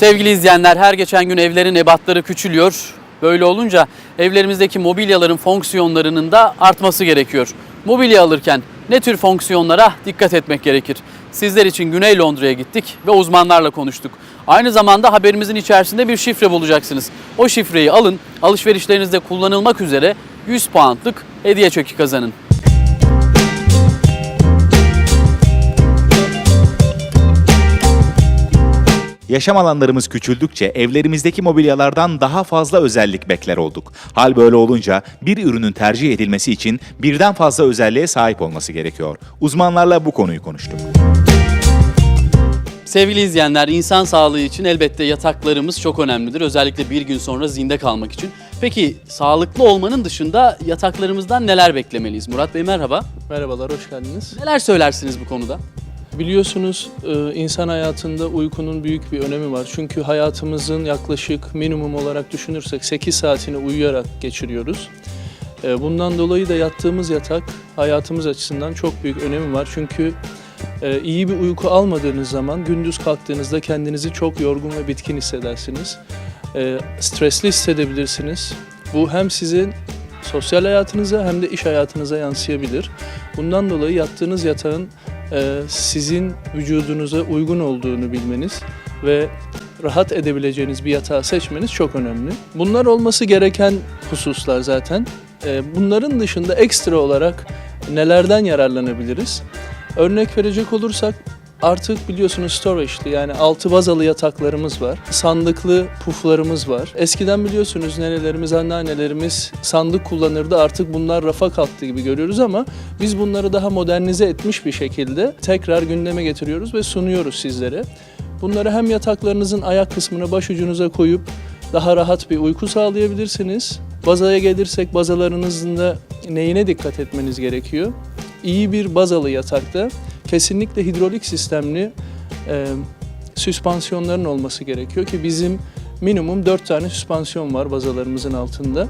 Sevgili izleyenler her geçen gün evlerin ebatları küçülüyor. Böyle olunca evlerimizdeki mobilyaların fonksiyonlarının da artması gerekiyor. Mobilya alırken ne tür fonksiyonlara dikkat etmek gerekir? Sizler için Güney Londra'ya gittik ve uzmanlarla konuştuk. Aynı zamanda haberimizin içerisinde bir şifre bulacaksınız. O şifreyi alın, alışverişlerinizde kullanılmak üzere 100 puanlık hediye çeki kazanın. Yaşam alanlarımız küçüldükçe evlerimizdeki mobilyalardan daha fazla özellik bekler olduk. Hal böyle olunca bir ürünün tercih edilmesi için birden fazla özelliğe sahip olması gerekiyor. Uzmanlarla bu konuyu konuştuk. Sevgili izleyenler, insan sağlığı için elbette yataklarımız çok önemlidir. Özellikle bir gün sonra zinde kalmak için. Peki sağlıklı olmanın dışında yataklarımızdan neler beklemeliyiz? Murat Bey merhaba. Merhabalar, hoş geldiniz. Neler söylersiniz bu konuda? Biliyorsunuz e, insan hayatında uykunun büyük bir önemi var. Çünkü hayatımızın yaklaşık minimum olarak düşünürsek 8 saatini uyuyarak geçiriyoruz. E, Bundan dolayı da yattığımız yatak hayatımız açısından çok büyük önemi var. Çünkü e, iyi bir uyku almadığınız zaman gündüz kalktığınızda kendinizi çok yorgun ve bitkin hissedersiniz. Stresli hissedebilirsiniz. Bu hem sizin sosyal hayatınıza hem de iş hayatınıza yansıyabilir. Bundan dolayı yattığınız yatağın sizin vücudunuza uygun olduğunu bilmeniz ve rahat edebileceğiniz bir yatağı seçmeniz çok önemli. Bunlar olması gereken hususlar zaten. E, Bunların dışında ekstra olarak nelerden yararlanabiliriz? Örnek verecek olursak Artık biliyorsunuz storage'li yani altı bazalı yataklarımız var. Sandıklı puflarımız var. Eskiden biliyorsunuz nenelerimiz, anneannelerimiz sandık kullanırdı. Artık bunlar rafa kalktı gibi görüyoruz ama biz bunları daha modernize etmiş bir şekilde tekrar gündeme getiriyoruz ve sunuyoruz sizlere. Bunları hem yataklarınızın ayak kısmına başucunuza koyup daha rahat bir uyku sağlayabilirsiniz. Bazaya gelirsek bazalarınızın da neyine dikkat etmeniz gerekiyor? İyi bir bazalı yatakta kesinlikle hidrolik sistemli e, süspansiyonların olması gerekiyor ki bizim minimum 4 tane süspansiyon var bazalarımızın altında.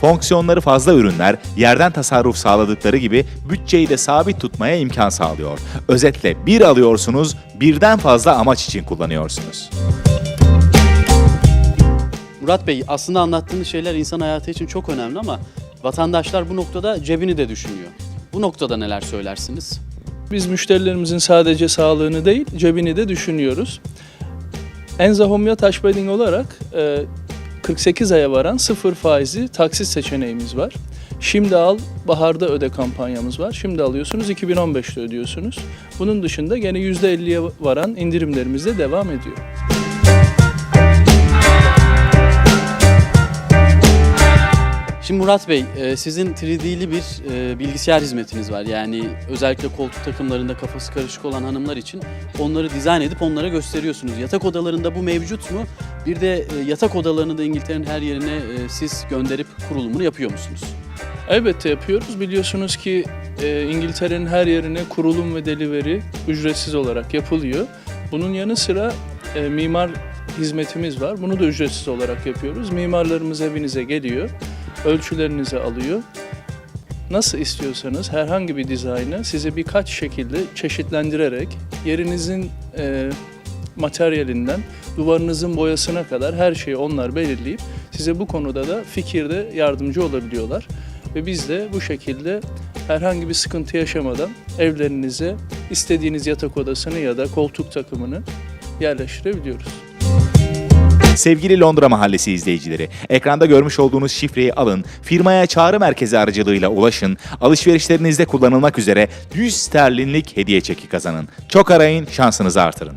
Fonksiyonları fazla ürünler yerden tasarruf sağladıkları gibi bütçeyi de sabit tutmaya imkan sağlıyor. Özetle bir alıyorsunuz, birden fazla amaç için kullanıyorsunuz. Murat Bey aslında anlattığınız şeyler insan hayatı için çok önemli ama vatandaşlar bu noktada cebini de düşünüyor. Bu noktada neler söylersiniz? Biz müşterilerimizin sadece sağlığını değil cebini de düşünüyoruz. Enza Homya Touch Bedding olarak e, 48 aya varan sıfır faizli taksit seçeneğimiz var. Şimdi al, baharda öde kampanyamız var. Şimdi alıyorsunuz, 2015'te ödüyorsunuz. Bunun dışında gene %50'ye varan indirimlerimiz de devam ediyor. Şimdi Murat Bey, e, sizin 3D'li bir e, bilgisayar hizmetiniz var. Yani özellikle koltuk takımlarında kafası karışık olan hanımlar için onları dizayn edip onlara gösteriyorsunuz. Yatak odalarında bu mevcut mu? Bir de e, yatak odalarını da İngiltere'nin her yerine siz gönderip kurulumunu yapıyor musunuz? Elbette yapıyoruz. Biliyorsunuz ki İngiltere'nin her yerine kurulum ve delivery ücretsiz olarak yapılıyor. Bunun yanı sıra mimar hizmetimiz var. Bunu da ücretsiz olarak yapıyoruz. Mimarlarımız evinize geliyor, ölçülerinizi alıyor. Nasıl istiyorsanız herhangi bir dizaynı size birkaç şekilde çeşitlendirerek yerinizin e, materyalinden duvarınızın boyasına kadar her şeyi onlar belirleyip size bu konuda da fikirde yardımcı olabiliyorlar. Ve biz de bu şekilde herhangi bir sıkıntı yaşamadan evlerinize istediğiniz yatak odasını ya da koltuk takımını yerleştirebiliyoruz. Sevgili Londra Mahallesi izleyicileri, ekranda görmüş olduğunuz şifreyi alın, firmaya çağrı merkezi aracılığıyla ulaşın, alışverişlerinizde kullanılmak üzere 100 sterlinlik hediye çeki kazanın. Çok arayın, şansınızı artırın.